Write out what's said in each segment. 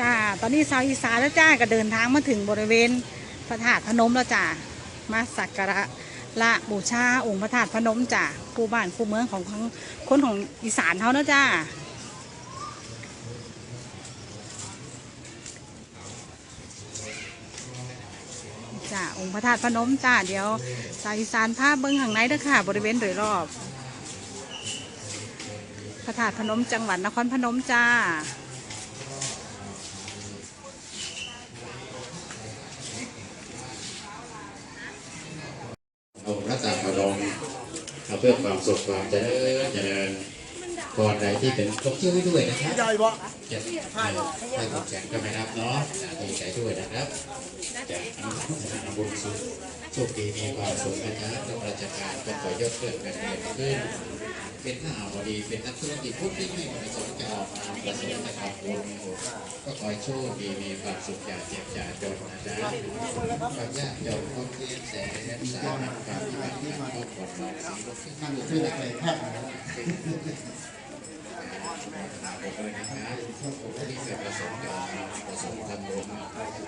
จ้า ตอนนี้ชาวอีสานแล้วจ้าก็เดินทางมาถึงบริเวณพระธาตุพนมแล้วจ้า มาสักการะละบูชาองค์พระธาตุพนมจ้าคู่บ้านคู่เมืองของของคนของอีสานเขานะจ้าจ้าองค์พระธาตุพนมจ้าเดี๋ยวชาวอีสานภาพเบิ้งข้างในเด้อค่ะ บริเวณโดยรอบ พระธาตุพนมจังหวัดนครพนมจ้า องค์พระตาพนมเอาเพื่อความสุขความเจริญเจริญพรใดที่เป็นลงชื่อไว้ด้วยนะครับจะให้ผมแสงก็ไม่รับเนาะดีใจด้วยนะครับจะทำบุญสุขโชคดีมีความสุขนะครับรับราชการก็ขอยกเกิดกันเงินขึ้น เป็นข้าวดีเป็นนักธุรกิจพุทธที่ไม่ประสงค์จะออกมาประสงค์จะทำบุญก็ขอให้โชคดีมีความสุขอย่าเจ็บอย่าจนนะจ๊ะความยากจนความเรียนแสนสาหัสความที่มันที่มัามนั่นชื่ออะไรแพทย์ที่เคยประสงค์จะออกมาประสงค์ทำบุญ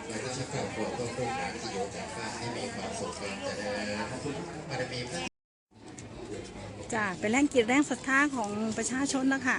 และก็ชักลับตัวก็ผู้หาที่อยู่จากบ้านให้มีความสุขความเจริญบารมีจากเป็นแรงกิจแรงศรัทธาของประชาชนนะคะ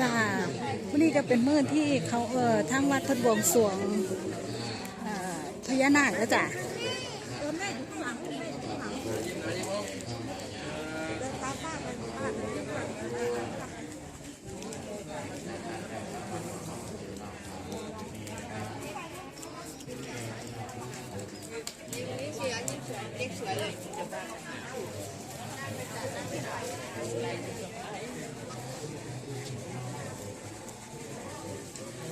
จ้าวันนี้ก็เป็นเมื่อที่เขาเอ่อทั้งวัดทดบวงสวงอ่อพญานาคแล้วจ้ะ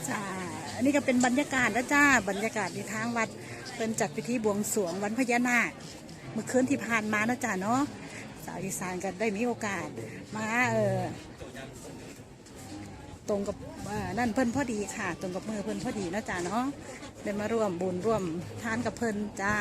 จ้า อันนี้ก็เป็นบรรยากาศแล้วจ้า บรรยากาศในทางวัดเป็นจัดพิธีบวงสรวงวันพญานาค เมื่อคืนที่ผ่านมานะจ้าเนาะสาวอีสานก็ได้มีโอกาสมาเออตรงกับนั่นเพิ่นพอดีค่ะ ตรงกับมือเพิ่นพอดีนะจ้าเนาะได้มาร่วมบุญร่วมทานกับเพิ่นจ้า